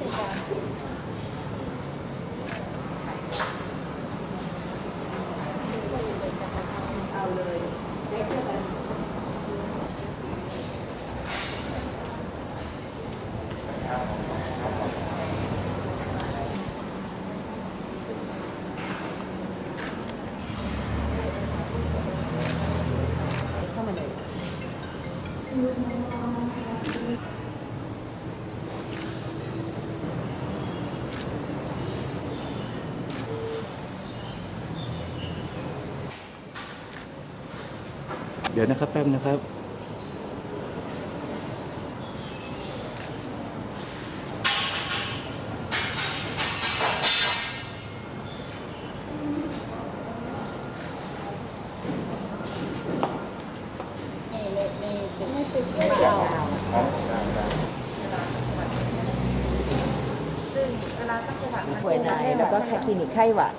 ช่จ้ะ เอาเลยได้เสื้อกัน เข้ามาเลย เดี๋ยวนะครับแป๊บนะครับนี่นี่นี่ไม่ติดไม่เอาซึ่งเวลาสักประวัติมันป่วยในแล้วก็คลินิกไข้หวัด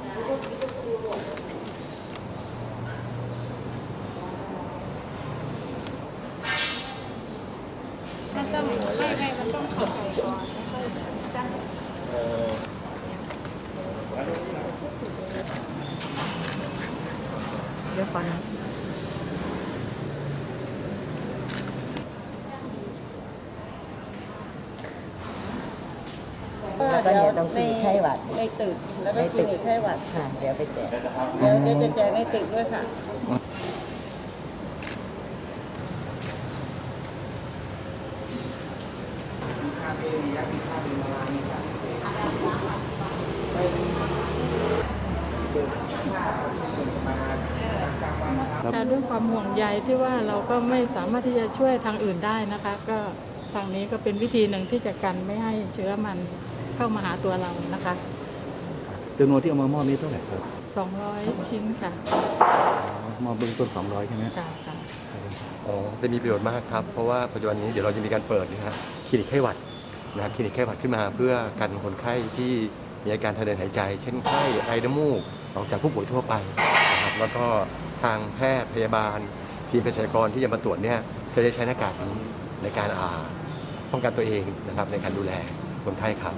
ต้องไม่ไม่มันต้องขอไข่ก่อนเดี๋ยวฟันแล้วก็เดี๋ยวตรงคลินิกไข้หวัดในตึกแล้วก็คลินิกไข้หวัดค่ะเดี๋ยวไปแจกเดี๋ยวเดี๋ยวจะแจกในตึกด้วยค่ะ ค่ะด้วยความห่วงใยที่ว่าเราก็ไม่สามารถที่จะช่วยทางอื่นได้นะคะ ก็ทางนี้ก็เป็นวิธีหนึ่งที่จะกันไม่ให้เชื้อมันเข้ามาหาตัวเรานะคะจำนวนที่เอามามอบนี้เท่าไหร่ครับ 200 ชิ้นค่ะอ๋อมอบเบื้องต้น 200 ใช่ไหมค่ะค่ะ อ๋อจะมีประโยชน์มากครับ เพราะว่าปัจจุบันนี้เดี๋ยวเราจะมีการเปิดนะฮะคลินิกไข้หวัด นะครับคลินิกไข้หวัดขึ้นมาเพื่อกันคนไข้ที่มีอาการทางเดินหายใจ เช่นไข้ไอน้ำมูกออกจากผู้ป่วยทั่วไปนะครับแล้วก็ทางแพทย์พยาบาล ทีมเภสัชกรที่จะมาตรวจเนี่ยจะได้ใช้หน้ากากนี้ในการอ่าป้องกันตัวเองนะครับในการดูแลคนไข้ครับ